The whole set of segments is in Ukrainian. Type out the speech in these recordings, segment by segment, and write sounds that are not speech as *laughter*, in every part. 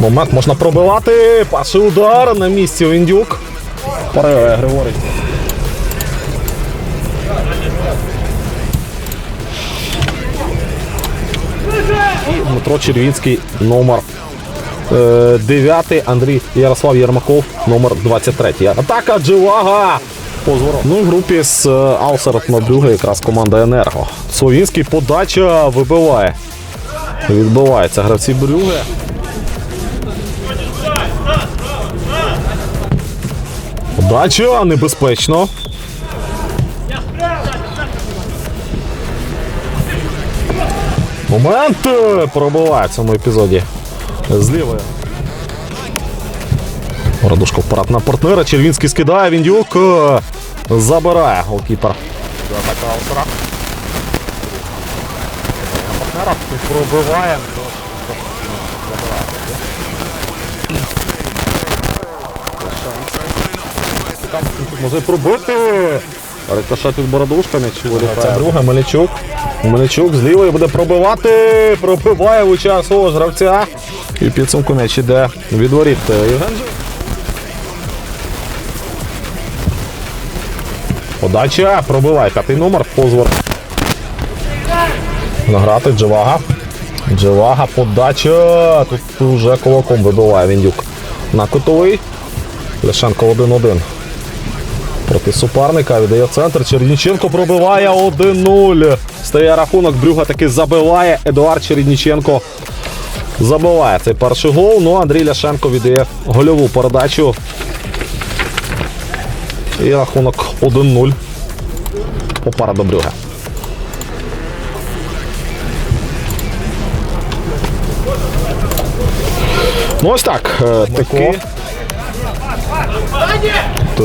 Момент можна пробивати. Перший удар на місці Віндюк. Паре Григорій. Дмитро Червінський номер 9. Андрій Ярослав Єрмаков номер 23. Атака Дживага. Позворот. Ну і в групі з Аусерот Мабюга якраз команда Енерго. Словінський подача вибиває. Відбивається гравці Брюге. Подача небезпечно. Момент е, пробиває в цьому епізоді. З лівої. Радушко вперед на партнера. Червінський скидає. Віндюк е, забирає голкіпер. Атака автора. На пробиває. Може пробити. Рикошет від Бородушка. Це друга Мелічук. Мелічук з лівої буде пробивати. Пробиває в час свого гравця. І підсумку м'яч іде від воріт. Євген Подача. Пробиває п'ятий номер. Позвор. Награти Джевага. Джевага, подача. Тут вже кулаком вибиває Віндюк. На кутовий. Ляшенко 1-1 проти суперника. Віддає центр. Черніченко пробиває 1-0. Стає рахунок. Брюга таки забиває. Едуард Черніченко забиває цей перший гол. Ну, Андрій Ляшенко віддає гольову передачу. І рахунок 1-0. Попереду Брюга. Ну ось так. е, Таки.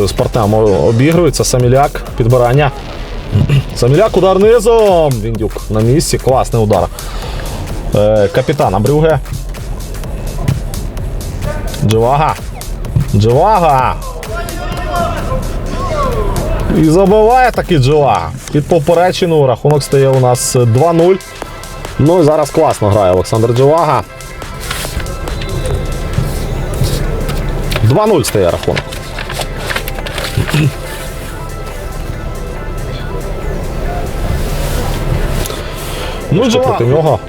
Спартам обігрується. Саміляк. Підбирання. *clears throat* Саміляк удар низом. Віндюк на місці. Класний удар. Е, капітана Брюге. Дживага. Дживага. І забиває таки Дживага. Під поперечину рахунок стає у нас 2-0. Ну і зараз класно грає Олександр Дживага. 2-0 стає рахунок. Ну, Джива. проти нього.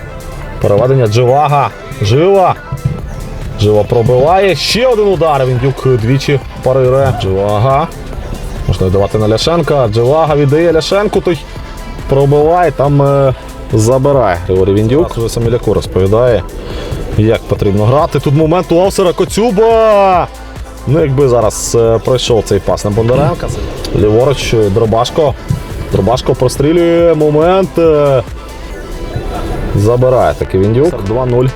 Переведення Дживага. Жива. Жива пробиває. Ще один удар. Віндюк двічі парире. Дживага. Можна віддавати на Ляшенка. Дживага віддає Ляшенку. Той пробиває, там е, забирає. Григорій Віндюк вже Саміляку розповідає, як потрібно грати. Тут момент у Авсера Коцюба. Ну, якби зараз е, пройшов цей пас на Бондаренка. Ліворуч е, Дробашко. Дробашко прострілює момент. е, Забирає таки Віндюк. 2-0.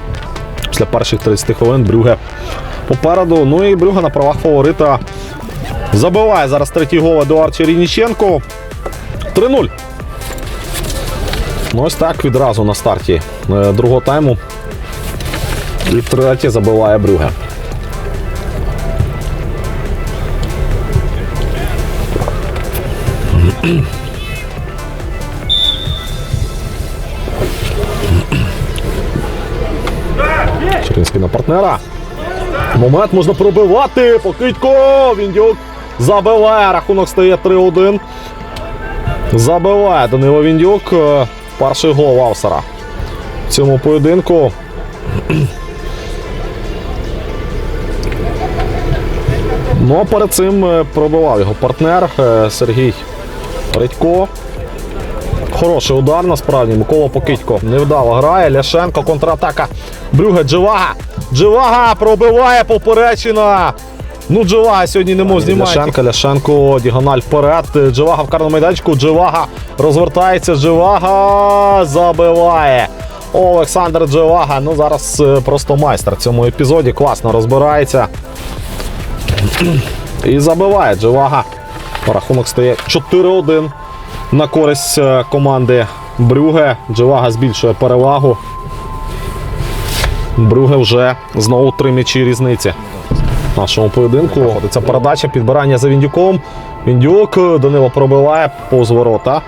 Після перших 30 хвилин Брюге попереду. Ну і Брюге на правах фаворита. Забиває зараз третій гол Едуард Черініченко. 3-0. Ну ось так відразу на старті е, другого тайму. І третє забиває Брюге. Чернський на партнера. Момент можна пробивати. Покидько. Віндюк забиває. Рахунок стає 3-1. Забиває Данило Віндюк. Е, Перший гол Авсера в цьому поєдинку. Ну а перед цим е, пробивав його партнер е, Сергій Редько. Хороший удар насправді. Микола Покидько невдало грає. Ляшенко контратака. Брюге Дживага. Дживага пробиває поперечина. Ну, Дживага сьогодні не мов знімати. Ляшенко, Ляшенко, діагональ вперед. Дживага в карному майданчику. Дживага розвертається. Дживага забиває. Олександр Дживага. Ну зараз е, просто майстер в цьому епізоді. Класно розбирається. І забиває Дживага. Рахунок стає 4-1 на користь е, команди Брюге. Дживага збільшує перевагу. Брюге вже знову три м'ячі різниці нашому поєдинку. Це передача підбирання за Віндюком. Віндюк Данило пробиває повз ворота.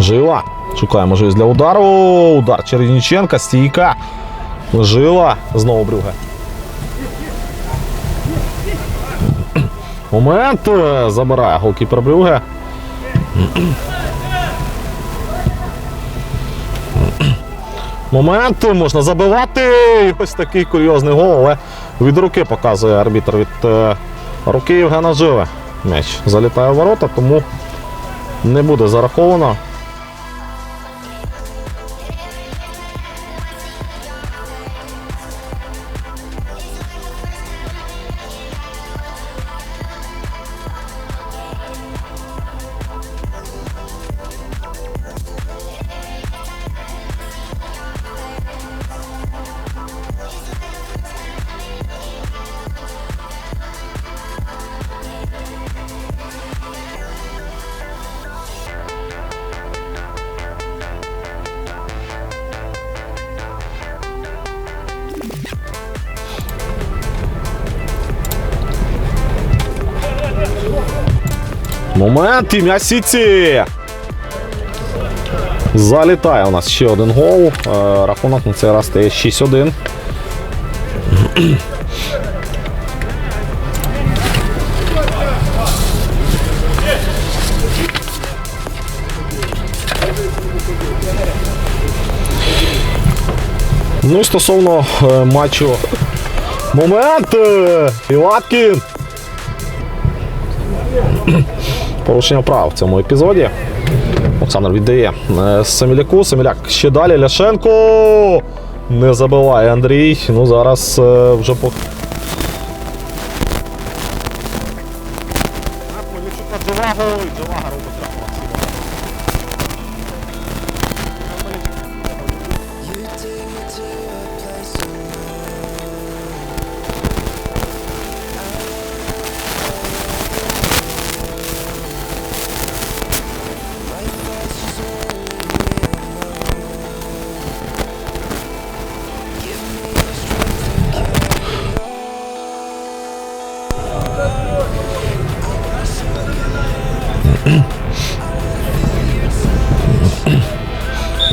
Жила. Шукає можливість для удару. Удар Черніченка, стійка. Жила. Знову Брюге. Момент. Забирає голкіпер Брюге. Момент можна забивати. І Ось такий курйозний гол, але від руки показує арбітр від е, руки Євгена Живе. М'яч залітає в ворота, тому не буде зараховано. Момент і м'яч Сіці. Залітає у нас ще один гол. Е, Рахунок на цей раз стає 6-1. Ну і стосовно е, матчу. Момент! е, Ілаткін! Порушення прав в цьому епізоді. Олександр віддає е, Семіляку. Семіляк ще далі. Ляшенко. Не забиває Андрій. Ну зараз е, вже по. You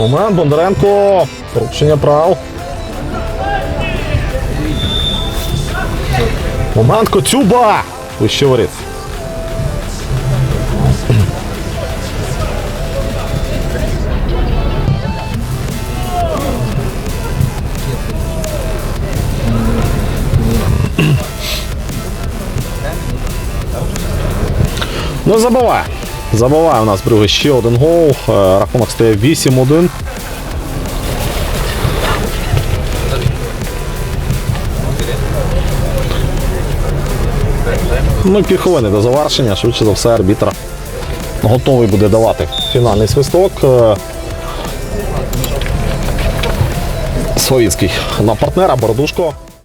Момент Бондаренко. Порушення прав. Момент Коцюба. Вище воріт. *clears throat* Ну, забиває. Забиває у нас Брюге ще один гол. Е, Рахунок стає 8-1. Ну, півхвилини до завершення, швидше за все, арбітр готовий буде давати фінальний свисток. Е, Словінський на партнера Бородушко.